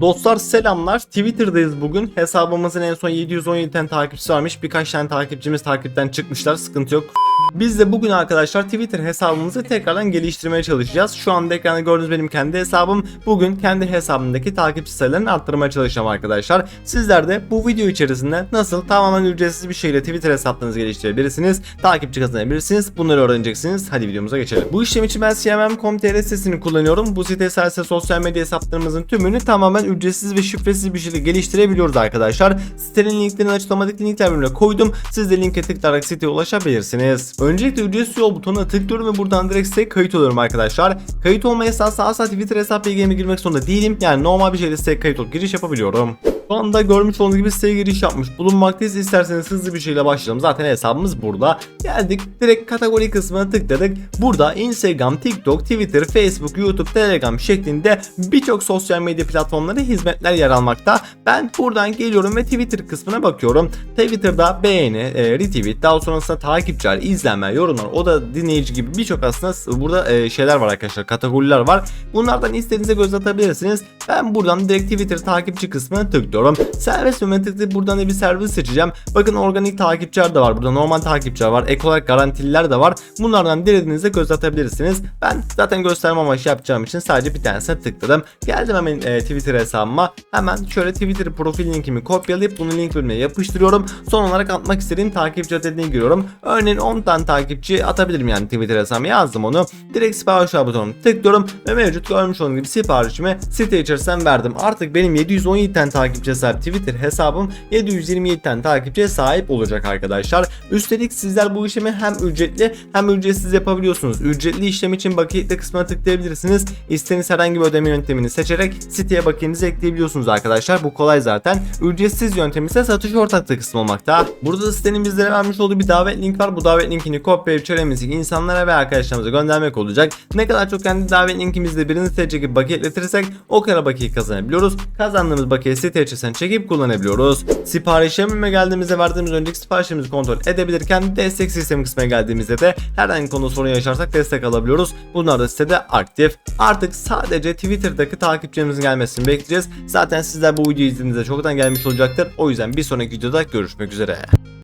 Dostlar selamlar. Twitter'dayız bugün. Hesabımızın en son 717 tane takipçisi varmış. Birkaç tane takipçimiz takipten çıkmışlar. Sıkıntı yok. Biz de bugün arkadaşlar Twitter hesabımızı tekrardan geliştirmeye çalışacağız. Şu anda ekranda gördüğünüz benim kendi hesabım. Bugün kendi hesabımdaki takipçi sayılarını arttırmaya çalışacağım arkadaşlar. Sizler de bu video içerisinde nasıl tamamen ücretsiz bir şekilde Twitter hesaplarınızı geliştirebilirsiniz, takipçi kazanabilirsiniz. Bunları öğreneceksiniz. Hadi videomuza geçelim. Bu işlem için ben CMM.com.tr sitesini kullanıyorum. Bu site sayesinde sosyal medya hesaplarımızın tümünü tamamen ücretsiz ve şifresiz bir şekilde geliştirebiliyoruz arkadaşlar. Sitenin linklerini açıklamadaki linkler bölümüne koydum. Siz de linke tıklayarak siteye ulaşabilirsiniz. Öncelikle ücretsiz yol butonuna tıklıyorum ve buradan direkt siteye kayıt oluyorum arkadaşlar. Kayıt olma esnasında asla Twitter hesap bilgilerime girmek zorunda değilim. Yani normal bir şekilde siteye kayıt olup giriş yapabiliyorum. Şu anda görmüş olduğunuz gibi siteye giriş yapmış bulunmaktayız. İsterseniz hızlı bir şekilde başlayalım. Zaten hesabımız burada. Geldik direkt kategori kısmına tıkladık. Burada Instagram, TikTok, Twitter, Facebook, YouTube, Telegram şeklinde birçok sosyal medya platformları hizmetler yer almakta. Ben buradan geliyorum ve Twitter kısmına bakıyorum. Twitter'da beğeni, e, retweet, daha sonrasında takipçiler, izlenme, yorumlar, o da dinleyici gibi birçok aslında burada e, şeyler var arkadaşlar, kategoriler var. Bunlardan istediğinize göz atabilirsiniz. Ben buradan direkt Twitter takipçi kısmına tıklıyorum. Serbest bölümüne tıklayıp buradan da bir servis seçeceğim. Bakın organik takipçiler de var. Burada normal takipçiler var. Ek olarak garantililer de var. Bunlardan dilediğinizde göz atabilirsiniz. Ben zaten gösterme amaçlı yapacağım için sadece bir tanesine tıkladım. Geldim hemen e, Twitter hesabıma. Hemen şöyle Twitter profil linkimi kopyalayıp bunu link bölümüne yapıştırıyorum. Son olarak atmak istediğim takipçi adedini giriyorum. Örneğin 10 tane takipçi atabilirim yani Twitter hesabıma yazdım onu. Direkt sipariş butonuna tıklıyorum ve mevcut görmüş olduğunuz gibi siparişimi site içerisinden verdim. Artık benim 717 tane takipçiye Twitter hesabım 727 tane takipçiye sahip olacak arkadaşlar. Üstelik sizler bu işlemi hem ücretli hem ücretsiz yapabiliyorsunuz. Ücretli işlem için bakiyetle kısmına tıklayabilirsiniz. İstediğiniz herhangi bir ödeme yöntemini seçerek siteye bakiyenizi ekleyebiliyorsunuz arkadaşlar. Bu kolay zaten. Ücretsiz yöntem ise satış ortaklığı kısmı olmakta. Burada da sitenin bizlere vermiş olduğu bir davet link var. Bu davet linkini kopyalayıp çevremizdeki insanlara ve arkadaşlarımıza göndermek olacak. Ne kadar çok kendi davet linkimizde birini siteye çekip bakiyetletirsek o kadar bakiye kazanabiliyoruz. Kazandığımız bakiye site içerisinden çekip kullanabiliyoruz. Siparişime geldiğimizde verdiğimiz önceki siparişimizi kontrol edebilirken destek sistemi kısmına geldiğimizde de herhangi konuda sorun yaşarsak destek alabiliyoruz. Bunlar da sitede aktif. Artık sadece Twitter'daki takipçilerimizin gelmesini bekleyeceğiz. Zaten sizler bu videoyu izlediğinizde çoktan gelmiş olacaktır. O yüzden bir sonraki videoda görüşmek üzere.